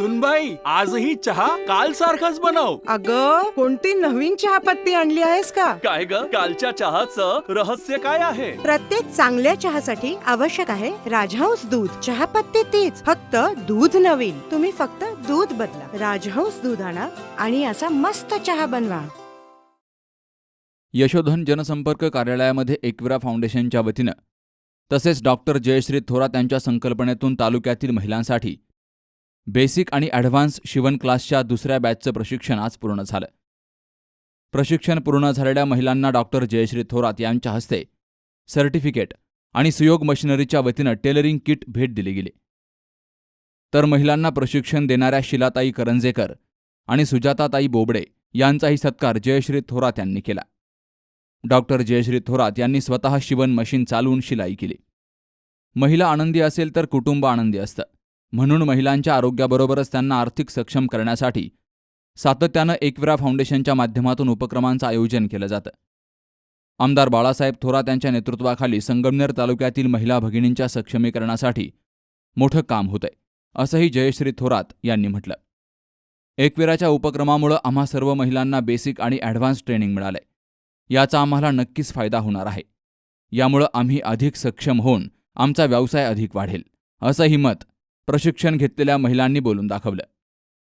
सुनबाई आजही चहा काल सारखाच बनव. अग कोणती नवीन चहापत्ती आणली आहेस का? काय ग? कालच्या चहाचं रहस्य काय आहे? प्रत्येक चांगल्या चहासाठी आवश्यक आहे राजहंस दूध. चहापत्ती तीच फक्त दूध नवीन. तुम्ही फक्त दूध बदला. राजहंस दूध आणा आणि असा मस्त चहा बनवा. यशोधन जनसंपर्क कार्यालयामध्ये एकविरा फाउंडेशनच्या वतीनं. तसेच डॉक्टर जयश्री थोरात यांच्या संकल्पनेतून तालुक्यातील महिलांसाठी बेसिक आणि ॲडव्हान्स शिवण क्लासच्या दुसऱ्या बॅचचं प्रशिक्षण आज पूर्ण झालं. प्रशिक्षण पूर्ण झालेल्या महिलांना डॉक्टर जयश्री थोरात यांच्या हस्ते सर्टिफिकेट आणि सुयोग मशिनरीच्या वतीनं टेलरिंग किट भेट दिली गेली. तर महिलांना प्रशिक्षण देणाऱ्या शिलाताई करंजेकर आणि सुजाताताई बोबडे यांचाही सत्कार जयश्री थोरात यांनी केला. डॉक्टर जयश्री थोरात यांनी स्वतः शिवण मशीन चालवून शिलाई केली. महिला आनंदी असेल तर कुटुंब आनंदी असतं. म्हणून महिलांच्या आरोग्याबरोबरच त्यांना आर्थिक सक्षम करण्यासाठी सातत्यानं एकविरा फाउंडेशनच्या माध्यमातून उपक्रमांचं आयोजन केलं जातं. आमदार बाळासाहेब थोरात यांच्या नेतृत्वाखाली संगमनेर तालुक्यातील महिला भगिनींच्या सक्षमीकरणासाठी मोठं काम होतंय असंही जयश्री थोरात यांनी म्हटलं. एकविराच्या उपक्रमामुळं आम्हा सर्व महिलांना बेसिक आणि ॲडव्हान्स ट्रेनिंग मिळालंय. याचा आम्हाला नक्कीच फायदा होणार आहे. यामुळं आम्ही अधिक सक्षम होऊन आमचा व्यवसाय अधिक वाढेल असंही मत प्रशिक्षण घेतलेल्या महिलांनी बोलून दाखवलं.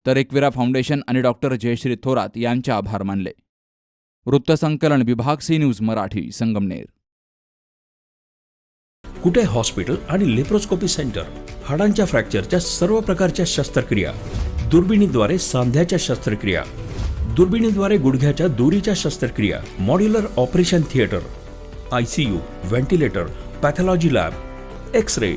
तर एकविरा फाउंडेशन आणि डॉक्टर जयश्री थोरात यांचे आभार मानले. वृत्तसंकलन विभाग सी न्यूज मराठी संगमनेर. कुठे हॉस्पिटल आणि लेप्रोस्कोपी सेंटर? हाडांच्या फ्रॅक्चरच्या सर्व प्रकारच्या शस्त्रक्रिया. दुर्बिणीद्वारे सांध्याच्या शस्त्रक्रिया. दुर्बिणीद्वारे गुडघ्याच्या दोरीच्या शस्त्रक्रिया. Modular operation theatre. I C U ventilator pathology lab. X ray